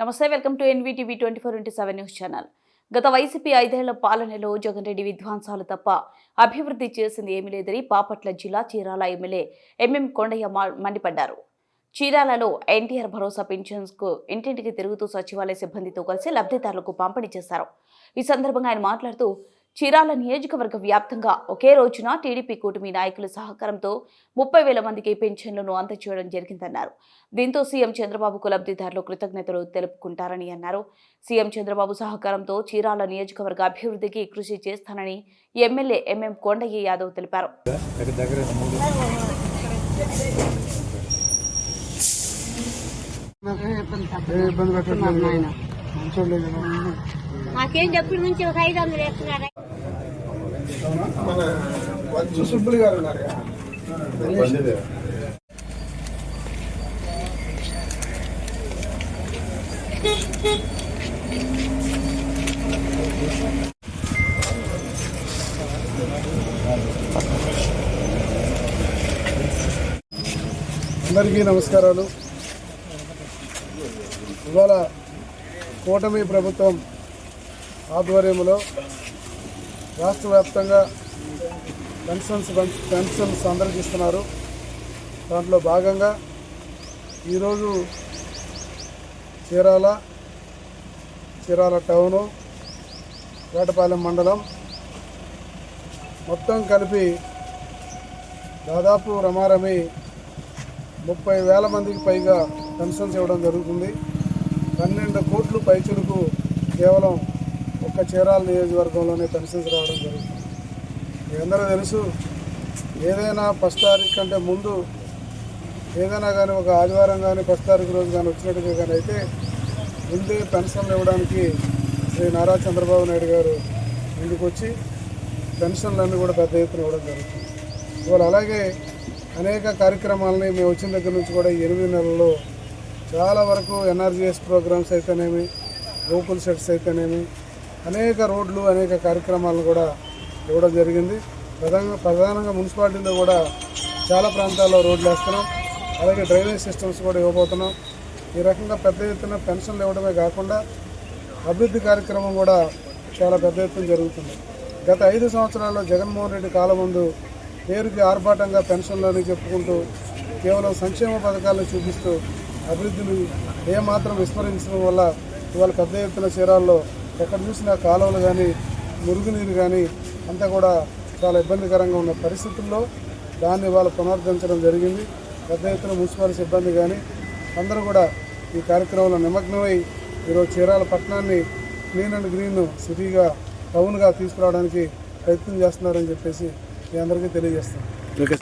నమస్తే welcome to NVTV twenty four into seven news channel. గత YCP ఐదేళ్ళ పాలనలో జగన్ రెడ్డి విధ్వంసాలు తప్ప అభివృద్ధి చేసింది ఏమీ లేదని బాపట్ల జిల్లా చీరాల ఎమ్మెల్యే ఎంఎం కొండయ్య మండిపడ్డారు. చీరాలలో ఎన్టీఆర్ భరోసా పెన్షన్స్కు ఇంటింటికి తిరుగుతూ సచివాలయ సిబ్బందితో కలిసి లబ్ధిదారులకు పంపిణీ చేశారు. ఈ సందర్భంగా ఆయన మాట్లాడుతూ చీరాల నియోజకవర్గ వ్యాప్తంగా ఒకే రోజున టీడీపీ కూటమి నాయకుల సహకారంతో ముప్పై వేల మందికి పెన్షన్లను అందజేయడం జరిగిందన్నారు. దీంతో సీఎం చంద్రబాబుకు లబ్ధిదారులు కృతజ్ఞతలు తెలుపుకుంటారని అన్నారు. సీఎం చంద్రబాబు సహకారంతో చీరాల నియోజకవర్గ అభివృద్ధికి కృషి చేస్తానని ఎమ్మెల్యే ఎంఎం కొండయ్య యాదవ్ తెలిపారు. మాకేం చెప్పిన నుంచి ఒక ఐదు వందలు వేస్తున్నారు? సుబ్బులు గారు ఉన్నారు అందరికీ నమస్కారాలు. ఇవాళ కూటమి ప్రభుత్వం ఆధ్వర్యంలో రాష్ట్ర వ్యాప్తంగా పెన్షన్స్ పెన్షన్స్ సందర్శిస్తున్నారు దాంట్లో భాగంగా ఈరోజు చీరాల చీరాల టౌను వేటపాలెం మండలం మొత్తం కలిపి దాదాపు రమారమి ముప్పై వేల మందికి పైగా పెన్షన్స్ ఇవ్వడం జరుగుతుంది. పన్నెండు కోట్లు పైచులకు కేవలం ఒక్క చీరాల నియోజకవర్గంలోనే పెన్షన్స్ రావడం జరుగుతుంది. మీ అందరూ తెలుసు ఏదైనా ఫస్ట్ తారీఖు కంటే ముందు ఏదైనా కానీ ఒక ఆదివారం కానీ ఫస్ట్ తారీఖు రోజు కానీ వచ్చినట్టుగా కానీ అయితే ముందే పెన్షన్లు ఇవ్వడానికి శ్రీ నారా చంద్రబాబు నాయుడు గారు ముందుకు వచ్చి పెన్షన్లన్నీ కూడా పెద్ద ఎత్తున ఇవ్వడం జరుగుతుంది. ఇవాళ అలాగే అనేక కార్యక్రమాలని మేము వచ్చిన దగ్గర నుంచి కూడా ఎనిమిది నెలల్లో చాలా వరకు ఎన్ఆర్జీఎస్ ప్రోగ్రామ్స్ అయితేనేమి గోకుల్ సెట్స్ అయితేనేమి అనేక రోడ్లు అనేక కార్యక్రమాలను కూడా ఇవ్వడం జరిగింది. ప్రధానంగా ప్రధానంగా మున్సిపాలిటీలో కూడా చాలా ప్రాంతాల్లో రోడ్లు వేస్తున్నాం. అలాగే డ్రైనేజ్ సిస్టమ్స్ కూడా ఇవ్వబోతున్నాం. ఈ రకంగా పెద్ద ఎత్తున పెన్షన్లు ఇవ్వడమే కాకుండా అభివృద్ధి కార్యక్రమం కూడా చాలా పెద్ద ఎత్తున జరుగుతుంది. గత ఐదు సంవత్సరాల్లో జగన్మోహన్ రెడ్డి కాలం ముందు పేరుకి ఆర్భాటంగా పెన్షన్లని చెప్పుకుంటూ కేవలం సంక్షేమ పథకాలను చూపిస్తూ అభివృద్ధిని ఏమాత్రం విస్మరించడం వల్ల ఇవాళ పెద్ద ఎత్తున చీరాల్లో ఎక్కడ చూసినా కాలువలు కానీ మురుగునీరు కానీ అంతా కూడా చాలా ఇబ్బందికరంగా ఉన్న పరిస్థితుల్లో దాన్ని వాళ్ళు పునరుద్ధరించడం జరిగింది. పెద్ద ఎత్తున మున్సిపల్ సిబ్బంది కానీ అందరూ కూడా ఈ కార్యక్రమంలో నిమగ్నమై ఈరోజు చీరాల పట్టణాన్ని క్లీన్ అండ్ గ్రీన్ సిటీగా టౌన్గా తీసుకురావడానికి ప్రయత్నం చేస్తున్నారని చెప్పేసి మీ అందరికీ తెలియజేస్తాను